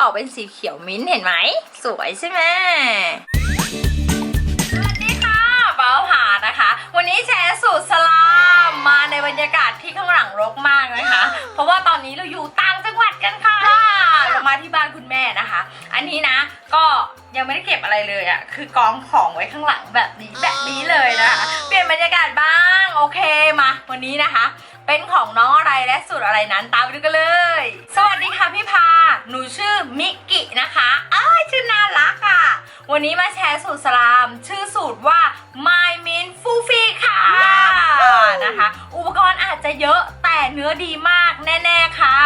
ออกเป็นสีเขียวมิ้นท์เห็นไหม สวยใช่ไหมสวัสดีค่ะเป้าผานะคะ วันนี้แชร์สูตรสลามมาในบรรยากาศที่ข้างหลังรกมากนะคะ เพราะว่าตอนนี้เราอยู่ต่างจังหวัดกันค่ะเรามาที่บ้านคุณแม่นะคะ อันนี้นะก็ยังไม่ได้เก็บอะไรเลยอะคือกองของไว้ข้างหลังแบบนี้แบบนี้เลยนะคะ เปลี่ยนบรรยากาศบ้าง โอเคมา วันนี้นะคะ เป็นของน้องอะไรและสูตรอะไรนั้นตามไปดูกันเลย สวัสดีค่ะพี่พา หนูชื่อมิกกินะคะอ้ายชื่อน่ารักอะ วันนี้มาแชร์สูตรสลาม ชื่อสูตรว่า My Min f u f i ค่ะ นะคะ อุปกรณ์อาจจะเยอะแต่เนื้อดีมากแน่ ๆ ค่ะ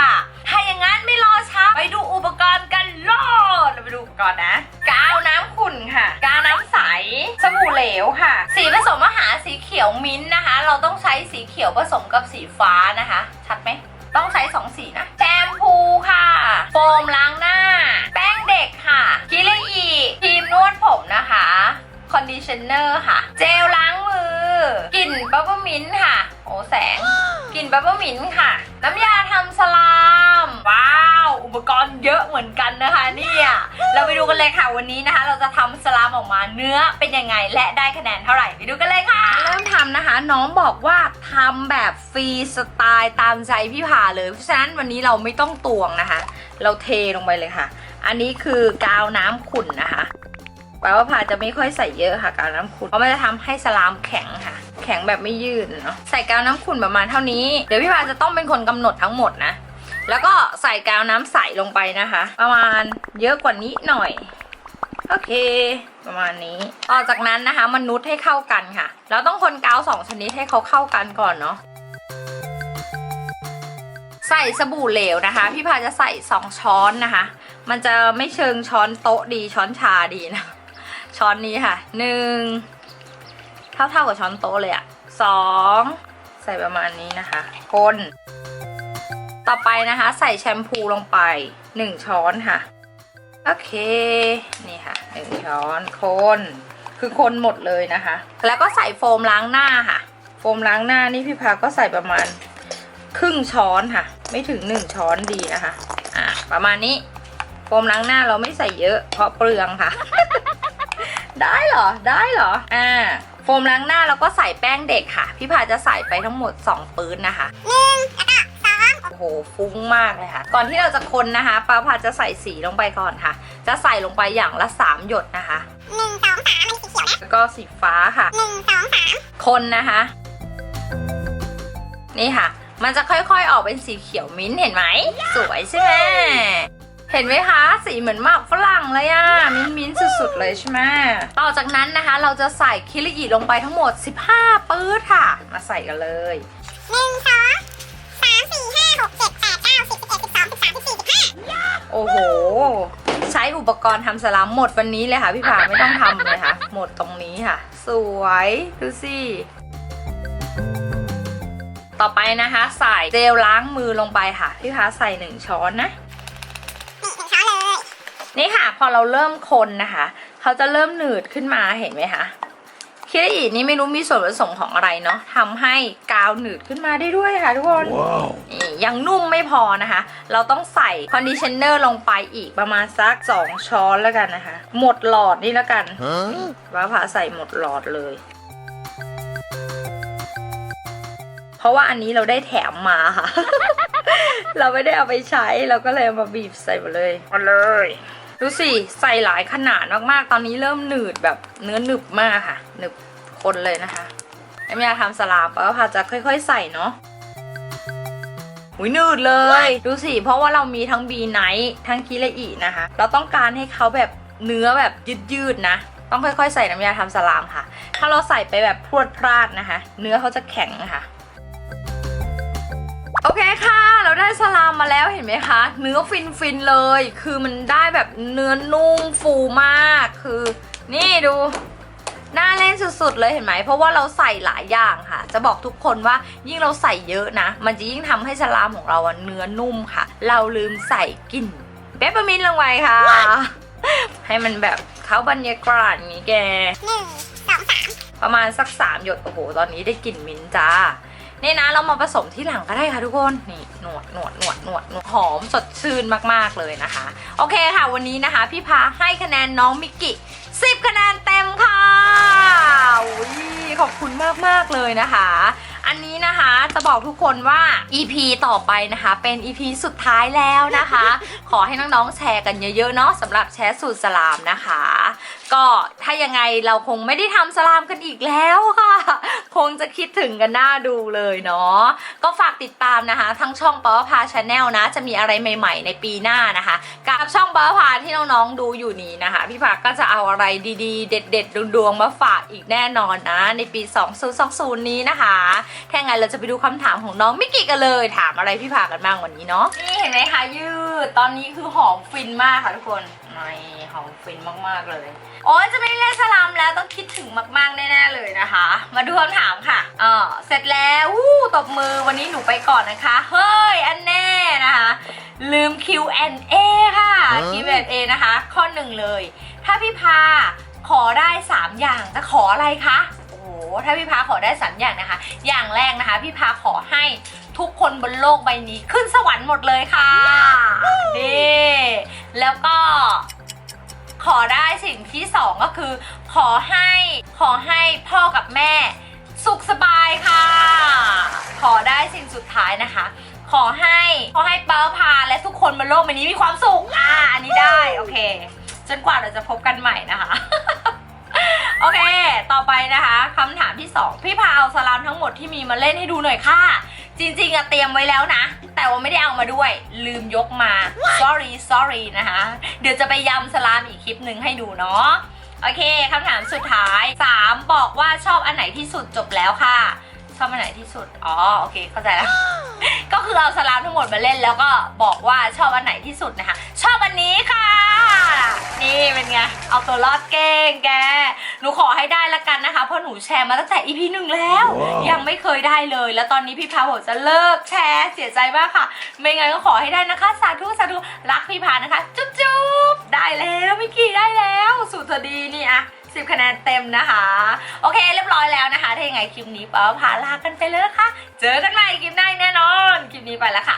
ถ้าอย่างนั้นไม่รอช้า ไปดูอุปกรณ์กันโลดเราไปดูอุปกรณ์นะ กาวน้ำขุ่นค่ะ กาวน้ำใส สบู่เหลวค่ะ สีผสมอาหารสีเขียวมิ้นท์นะคะ เราต้องใช้สีเขียวผสมกับสีฟ้านะคะ ชัดไหม ต้องใช้สองสีนะ แชมพูค่ะ โฟมล้าง นดิชเนอร์ค่ะ เจลล้างมือกลิ่นบับเบิ้ลมินท์ค่ะ โอ้แสงกลิ่นบับเบิ้ลมินท์ค่ะ น้ำยาทำสลาม ว้าว อุปกรณ์เยอะเหมือนกันนะคะเนี่ยเราไปดูกันเลยค่ะวันนี้นะคะ เราจะทำสลามออกมาเนื้อเป็นยังไงและได้คะแนนเท่าไหร่ไปดูกันเลยค่ะ เริ่มทำนะคะ น้องบอกว่าทำแบบฟรีสไตล์ตามใจพี่ผาเลยเพราะฉะนั้นวันนี้เราไม่ต้องตวงนะคะ เราเทลงไปเลยค่ะ อันนี้คือกาวน้ำขุ่นนะคะแปลว่าพาจะไม่ค่อยใส่เยอะค่ะกาวน้ำขุ่นเพราะมันจะทำให้สลามแข็งค่ะ แข็งแบบไม่ยืดเนาะใส่กาวน้ำขุ่นประมาณเท่านี้เดี๋ยวพี่พาจะต้องเป็นคนกำหนดทั้งหมดนะแล้วก็ใส่กาวน้ำใสลงไปนะคะ ประมาณเยอะกว่านี้หน่อยโอเค ประมาณนี้ ต่อจากนั้นนะคะมนุษย์ให้เข้ากันค่ะ เราต้องคนกาวสองชนิดให้เขาเข้ากันก่อนเนาะใส่สบู่เหลวนะคะ พี่พาจะใส่สองช้อนนะคะ มันจะไม่เชิงช้อนโต๊ะดีช้อนชาดีนะ ช้อนนี้ค่ะหนึ่งเท่าเท่าๆกับช้อนโต๊ะเลยอะสองใส่ประมาณนี้นะคะคนต่อไปนะคะ ใส่แชมพูลงไปหนึ่งช้อนค่ะ โอเค นี่ค่ะหนึ่งช้อนคนคือคนหมดเลยนะคะ แล้วก็ใส่โฟมล้างหน้าค่ะ โฟมล้างหน้านี่พี่พาก็ใส่ประมาณครึ่งช้อนค่ะ ไม่ถึงหนึ่งช้อนดีนะคะ อะประมาณนี้ โฟมล้างหน้าเราไม่ใส่เยอะเพราะเปลืองค่ะ ได้เหรอ ได้เหรอ อ่า โฟมล้างหน้าแล้วก็ใส่แป้งเด็กค่ะ พี่พาจะใส่ไปทั้งหมด 2 ปื้นนะคะหนึ่งแล้วก็สองโอ้โห ฟุ้งมากเลยค่ะ ก่อนที่เราจะคนนะคะป้าพาจะใส่สีลงไปก่อนค่ะ จะใส่ลงไปอย่างละ 3 หยดนะคะหนึ่งสองสามอันนี้สีเขียวนะแล้วก็สีฟ้าค่ะหนึ่งสองสามคนนะคะ นี่ค่ะ มันจะค่อยๆออกเป็นสีเขียวมิ้นท์เห็นไหม สวยใช่ไหม เห็นไหมคะ สีเหมือนหมากฝรั่งเลยอะมิ้นท์มิ้นท์สุดๆเลยใช่ไหมต่อจากนั้นนะคะ เราจะใส่คิริอิลงไปทั้งหมด 15 ปื้ดค่ะ มาใส่กันเลยหนึ่งสองสามสี่ห้าหกเจ็ดแปดเก้าสิบสิบเอ็ดสิบสองสิบสามสิบสี่สิบห้าโอ้โห ใช้อุปกรณ์ทำสลามหมดวันนี้เลยค่ะ พี่ผาไม่ต้องทำเลยค่ะ หมดตรงนี้ค่ะ สวยดูสิต่อไปนะคะ ใส่เจลล้างมือลงไปค่ะ พี่พาใส่หนึ่งช้อนนะ นี่ค่ะ พอเราเริ่มคนนะคะ เขาจะเริ่มหนืดขึ้นมาเห็นไหมคะคิดอีนี่ไม่รู้มีส่วนผสมของอะไรเนาะทำให้กาวหนืดขึ้นมาได้ด้วยค่ะทุกคน Wow. นี่ยังนุ่มไม่พอนะคะ เราต้องใส่คอนดิชเนอร์ลงไปอีกประมาณสัก 2 ช้อนแล้วกันนะคะ หมดหลอดนี่แล้วกัน Huh? ว่าผ่าใส่หมดหลอดเลย เพราะว่าอันนี้เราได้แถมมาค่ะ เราไม่ได้เอาไปใช้เราก็เลยเอามาบีบใส่มาเลยมาเลย ดูสิ ใส่หลายขนาดมากๆ ตอนนี้เริ่มหนืดแบบเนื้อหนึบมากค่ะ หนึบคนเลยนะคะน้ำยาทำสลามป้าพาจะค่อย ๆ ใส่เนาะหุยหนืดเลย ดูสิ เพราะว่าเรามีทั้งบีไนท์ทั้งคิเลอีนะคะ เราต้องการให้เขาแบบเนื้อแบบยืดๆนะ ต้องค่อยๆ ใส่น้ำยาทำสลามค่ะ ถ้าเราใส่ไปแบบพรวดพลาดนะคะ เนื้อเขาจะแข็งนะคะ เคค่ะ เราได้สลามมาแล้วเห็นไหมคะ เนื้อฟินฟินๆเลย คือมันได้แบบเนื้อนุ่มฟูมาก คือ นี่ดูน่าเล่นสุดๆเลยเห็นไหม เพราะว่าเราใส่หลายอย่างค่ะ จะบอกทุกคนว่ายิ่งเราใส่เยอะนะ มันจะยิ่งทำให้สลามของเราอะเนื้อนุ่มค่ะ เราลืมใส่กลิ่นเปปเปอร์มินต์ลงไปค่ะ ให้มันแบบเข้าบรรยากาศอย่างนี้แกหนึ่งสองสามประมาณสักสามหยดโอ้โห ตอนนี้ได้กลิ่นมิ้นท์จ้า นี่นะเรามาผสมที่หลังก็ได้ค่ะทุกคนนี่หนวดหนวดหนวดหนวดหนวดหอมสดชื่นมากๆเลยนะคะ โอเคค่ะวันนี้นะคะ พี่พาให้คะแนนน้องมิกกี้10 คะแนนเต็มค่ะอุ๊ยขอบคุณมากๆเลยนะคะ นนี้นะคะจะบอกทุกคนว่า EP ต่อไปนะคะ เป็น EP สุดท้ายแล้วนะคะ ขอให้น้องๆแชร์กันเยอะๆเนาะสำหรับแชร์สูตรสลามนะคะ ก็ถ้ายังไงเราคงไม่ได้ทำสลามกันอีกแล้วค่ะ คงจะคิดถึงกันหน้าดูเลยเนาะก็ฝากติดตามนะคะ ทั้งช่องปอพาชาแนลนะ จะมีอะไรใหม่ ๆ ในปีหน้านะคะ กับช่องปอพาที่น้องๆดูอยู่นี้นะคะ พี่ภาก็จะเอาอะไรดีๆ เด็ด ๆดวงๆมาฝากอีกแน่นอนนะ ในปี 2020 นี้นะคะถ้าไงเราจะไปดูคำถามของน้องมิกกี้กันเลย ถามอะไรพี่ภากันบ้างวันนี้เนาะนี่เห็นไหมคะยืด ตอนนี้คือหอมฟินมากค่ะทุกคนนี่หอมฟินมากๆเลยโอ้ยจะไม่ได้เล่นสลัมแล้วต้องคิดถึงมากๆแน่ๆเลยนะคะ มาดูคำถามค่ะเออเสร็จแล้ววู้ตบมือวันนี้หนูไปก่อนนะคะ เฮ้ย อันแน่นะคะ ลืม Q&A ค่ะ Q&A นะคะ ข้อหนึ่งเลย ถ้าพี่พาขอได้ 3 อย่างจะขออะไรคะโอ้โห ถ้าพี่พาขอได้3อย่างนะคะ อย่างแรกนะคะ พี่พาขอให้ทุกคนบนโลกใบนี้ขึ้นสวรรค์หมดเลยค่ะนี่แล้วก็ขอได้สิ่งที่สองก็คือ ขอให้ขอให้พ่อกับแม่ สุขสบายค่ะ ขอได้สิ่งสุดท้ายนะคะ ขอให้ขอให้เป้าพาและทุกคนบนโลกใบนี้มีความสุขอ่าอันนี้ได้โอเค จนกว่าเราจะพบกันใหม่นะคะ โอเค ต่อไปนะคะคำถามที่สองพี่พาเอาสลามทั้งหมดที่มีมาเล่นให้ดูหน่อยค่ะ จริงๆอะเตรียมไว้แล้วนะ แต่ว่าไม่ได้เอามาด้วย ลืมยกมา sorry sorry นะคะ เดี๋ยวจะไปยำสลามอีกคลิปหนึ่งให้ดูเนาะโอเคคำถามสุดท้าย 3 บอกว่าชอบอันไหนที่สุดจบแล้วค่ะ ชอบอันไหนที่สุด อ๋อ โอเค เข้าใจแล้ว ก็คือเอาสลามทั้งหมดมาเล่นแล้วก็บอกว่าชอบอันไหนที่สุดนะคะ ชอบอันนี้ค่ะ นี่เป็นไง เอาตัวรอดเก่งแก หนูขอให้ได้ละกันนะคะ เพราะหนูแชร์มาตั้งแต่ EP หนึ่งแล้ว ว้าว ยังไม่เคยได้เลย แล้วตอนนี้พี่พาบอกจะเลิกแชร์เสียใจมากค่ะ ไม่งั้นก็ขอให้ได้นะคะ สาธุสาธุรักพี่พานะคะ จุ๊บจุ๊บได้แล้วมิกกี้ได้แล้วสูตรเธอดีนี่อะสิบคะแนนเต็มนะคะ โอเคเรียบร้อยแล้วนะคะ ถ้ายังไงคลิปนี้ป้าพาลากันไปเลยนะคะ เจอกันใหม่คลิปหน้าแน่นอน คลิปนี้ไปแล้วค่ะ